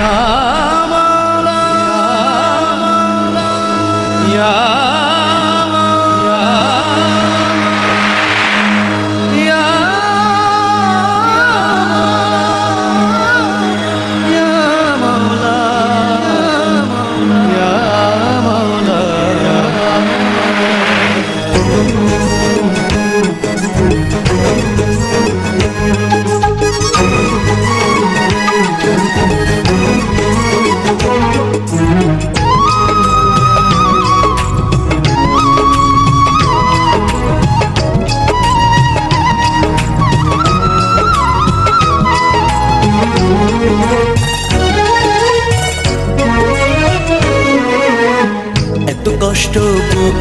এত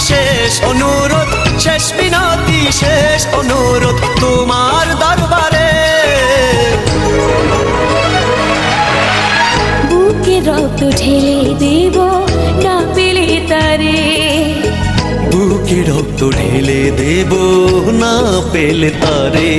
শেষ অনুরোধ শেষ মিনতি শেষ অনুরোধ তোমার দরবারে। বুকে রক্ত ঢেলে দেব না পেলে তারে। বুকে রক্ত ঢেলে দেব না পেলে তারে।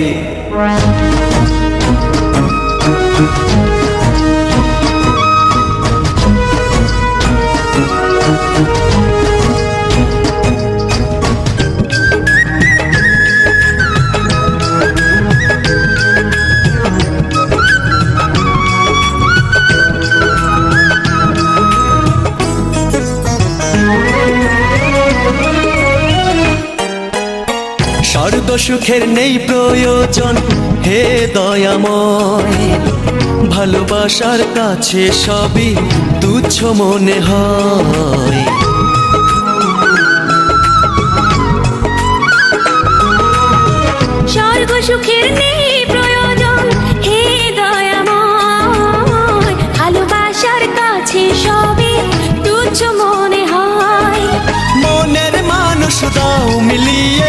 সুখের নেই প্রয়োজন। হে দয়াময় ভালোবাসার কাছে সবই তুচ্ছ মনে হয়। স্বর্গ সুখের নেই প্রয়োজন হে দয়াময় ভালোবাসার কাছে সবে তুচ্ছ মনে হয়। মনের মানুষ দাও মিলিয়ে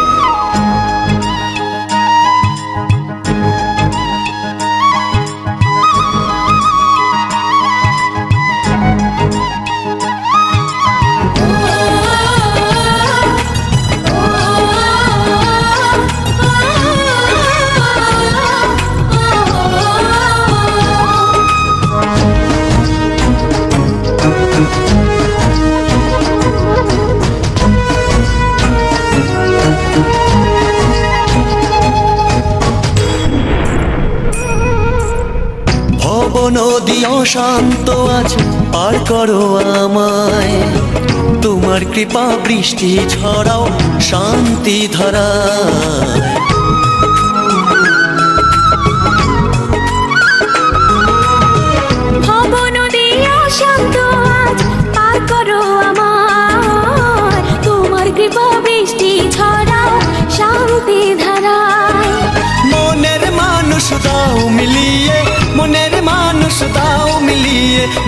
নদী অশান্ত আজ পার করো আমায়। তোমার কৃপা বৃষ্টি ছড়াও শান্তি ধারায় ভব নদী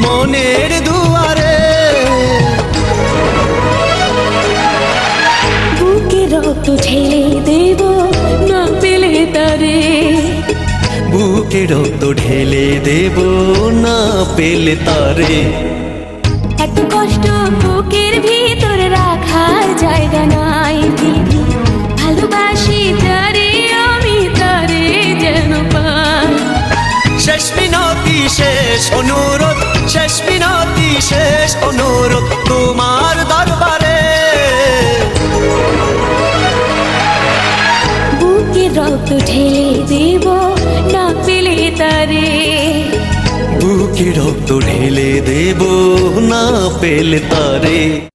মনের দুয়ারে। বুকে রক্ত ঢেলে দেব না পেলে তারে। বুকে রক্ত ঢেলে দেব না পেলে তারে। এত কষ্ট বুকের ভিতর রাখার জায়গা নাই ভালোবাসি তারে আমি তারে যেন পাই। শেষ শেষ অনুরোধ শেষ বিনা শেষ অনুরোধ তোমার দরবারে। বুকে রক্ত ঢেলে দেব না পেলে তারে। বুকে রক্ত ঢেলে দেব না পেলে তারে।